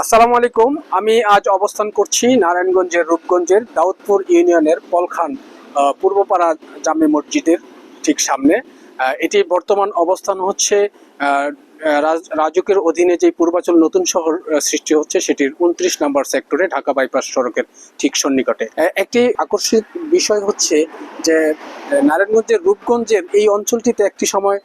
আসসালামু আলাইকুম, আমি আজ অবস্থান করছি নারায়ণগঞ্জের রূপগঞ্জের দাউদপুর ইউনিয়নের পলখান পূর্বপাড়া জামে মসজিদের ঠিক সামনে। এটি বর্তমান অবস্থান হচ্ছে রাজুকের অধীনে যে পূর্বাচল নতুন শহর সৃষ্টি হচ্ছে, সেটির উনত্রিশ নম্বর সেক্টরে ঢাকা বাইপাস সড়কের ঠিক সন্নিকটে। একটি আকর্ষিত বিষয় হচ্ছে যে নারায়ণগঞ্জের রূপগঞ্জের এই অঞ্চলটিতে একটি সময়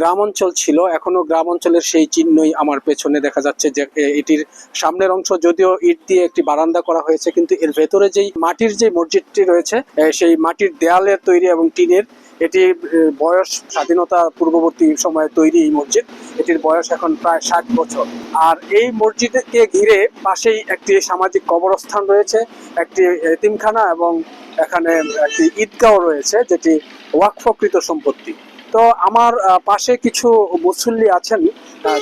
গ্রাম অঞ্চল ছিল। এখনও গ্রাম অঞ্চলের সেই চিহ্নই আমার পেছনে দেখা যাচ্ছে যে এটির সামনের অংশ যদিও ইট দিয়ে একটি বারান্দা করা হয়েছে, কিন্তু এর ভেতরে যেই মাটির যে মসজিদটি রয়েছে সেই মাটির দেয়ালের তৈরি এবং টিনের এটি বয়স স্বাধীনতা পূর্ববর্তী সময়ে তৈরি এই মসজিদ। এটির বয়স এখন প্রায় ষাট বছর। আর এই মসজিদকে ঘিরে পাশেই একটি সামাজিক কবরস্থান রয়েছে, একটি এতিমখানা এবং এখানে একটি ঈদগাঁও রয়েছে, যেটি ওয়াকফকৃত সম্পত্তি। তো আমার পাশে কিছু মুসল্লি আছেন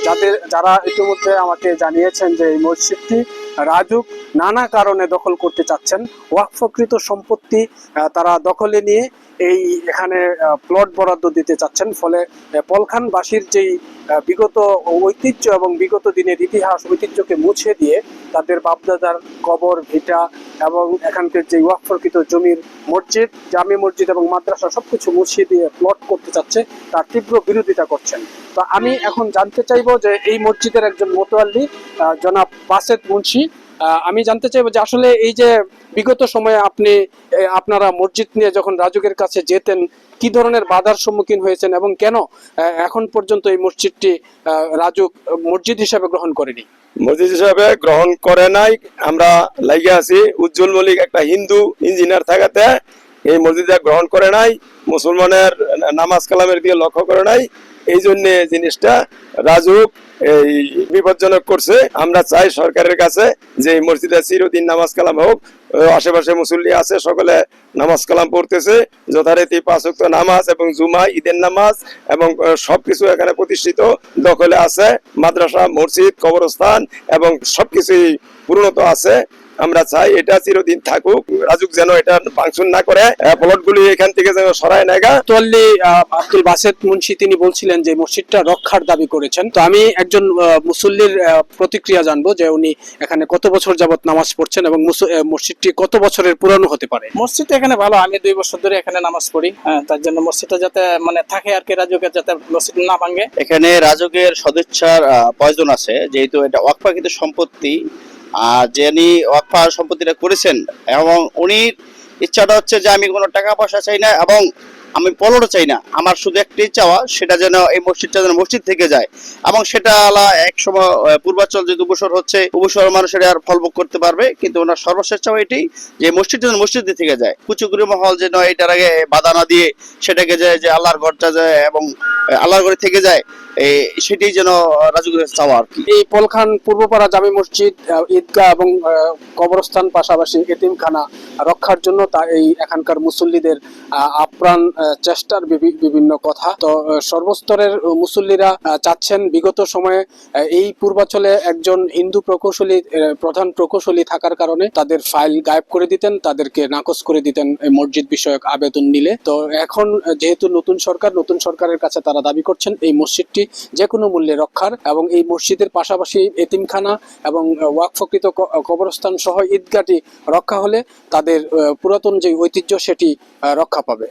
যাদের, যারা ইতিমধ্যে আমাকে জানিয়েছেন যে এই মসজিদটি রাজুক নানা কারণে দখল করতে চাচ্ছেন। ওয়াকফকৃত সম্পত্তি তারা দখলে নিয়ে এই এখানে প্লট বরাদ্দ দিতে চাচ্ছেন। ফলে পলখানবাসীর যেই বিগত ঐতিহ্য এবং বিগত দিনের ইতিহাস ঐতিহ্যকে মুছে দিয়ে তাদের বাপদাদার কবর, ভিটা এবং এখানকার যে ওয়াকফকৃত জমির মসজিদ, জামি মসজিদ এবং মাদ্রাসা সবকিছু মুছিয়ে দিয়ে প্লট করতে চাচ্ছে, তার তীব্র বিরোধিতা করছেন। তো আমি এখন জানতে চাইব যে এই মসজিদের একজন মোতোয়াল্লি জনাব বাসেদ মুন্সি আমি জানতে চাইব যে আসলে এই যে বিগত সময়ে আপনি আপনারা মসজিদ নিয়ে যখন রাজুকের কাছে যেতেন, কি ধরনের বাধার সম্মুখীন হয়েছেন এবং কেন এখন পর্যন্ত এই মসজিদটি রাজুক মসজিদ হিসাবে গ্রহণ করেনি? মসজিদ হিসাবে গ্রহণ করে নাই। আমরা লাগিয়ে আছি। উজ্জ্বল মল্লিক একটা হিন্দু ইঞ্জিনিয়ার থাকাতে এই মসজিদে গ্রহণ করে নাই। মুসলমানের নামাজ কালামের দিকে লক্ষ্য করে নাই। এই জন্য জিনিসটা রাজুক এই বিপজ্জনক করছে। আমরা চাই সরকারের কাছে যে মসজিদে চিরদিন নামাজ কালাম হোক। আশেপাশে মুসল্লি আছে, সকলে নামাজ কালাম পড়তেছে। যথারীতি পাঁচ নামাজ এবং জুমা, ঈদের নামাজ এবং সবকিছু এখানে প্রতিষ্ঠিত, দখলে আছে। মাদ্রাসা, মসজিদ, কবরস্থান এবং সবকিছুই পূর্ণত আছে। আমরা চাই এটা চিরদিন থাকুক। রাজুক যেন এটা ফাংশন না করে প্লট গুলি এখান থেকে যেন সরায় নেগা মোতোয়াল্লি আহ, আব্দুল বাসেদ মুন্সি তিনি বলছিলেন যে মসজিদটা রক্ষার দাবি করেছেন। তো আমি একজন মুসল্লির প্রতিক্রিয়া জানব যে উনি এখানে কত বছর যাবত নামাজ পড়ছেন এবং মুস- মসজিদটি কত বছরের পুরানো হতে পারে? মসজিদ এখানে ভালো আমি দুই বছর ধরে এখানে নামাজ পড়ি হ্যাঁ তার জন্য মসজিদটা যাতে মানে থাকে আর কি রাজুকের যাতে মসজিদ না ভাঙে। এখানে রাজকের সদিচ্ছার আহ, প্রয়োজন আছে যেহেতু এটা ওয়াকফাকৃত সম্পত্তি যিনি ওয়াকফা সম্পত্তিটা করেছেন এবং উনি ইচ্ছাটা হচ্ছে যে আমি কোনো টাকা পয়সা চাই না এবং আমি পলটও চাই না। আমার শুধু একটাই চাওয়া সেটা যেন এই মসজিদটা যেন মসজিদ থেকে যায় এবং সেটা আলা এক সময় আহ, পূর্বাচল যে দুবছর হচ্ছে দুবছর মানুষ এটা আর ফলভোগ করতে পারবে কিন্তু ওনার সর্বশেষ চাওয়া এটাই যে মসজিদ যেন মসজিদ থেকে যায়। কুচুগুরি মহল যেন এটার আগে বাধা না দিয়ে সেটাকে যে যে আল্লাহর ঘরটা যায় এবং আল্লাহর ঘরে থেকে যায় সেটাই যেন রাজুগুরের চাওয়া আর কি। এই পলখান পূর্বপাড়া জামি মসজিদ ঈদগাহ এবং কবরস্থান পাশাপাশি এতিমখানা রক্ষার জন্য তা এই এখানকার মুসল্লিদের আপ্রাণ চেষ্টার বিভি- বিভিন্ন কথা। তো সর্বস্তরের মুসল্লিরা চাচ্ছেন বিগত সময়ে এই পূর্বাচলে একজন হিন্দু প্রকৌশলী প্রধান প্রকৌশলী থাকার কারণে তাদের ফাইল গায়েব করে দিতেন, তাদেরকে নাকচ করে দিতেন মসজিদ বিষয়ক আবেদন নিলে। তো, এখন যেহেতু নতুন সরকার, নতুন সরকারের কাছে তারা দাবি করছেন, এই মসজিদটি যে কোনো মূল্যে রক্ষার এবং এই মসজিদের পাশাপাশি এতিমখানা এবং ওয়াকফকৃত কবরস্থান সহ ঈদগাটি রক্ষা হলে তাদের পুরাতন যে ঐতিহ্য সেটি রক্ষা পাবে।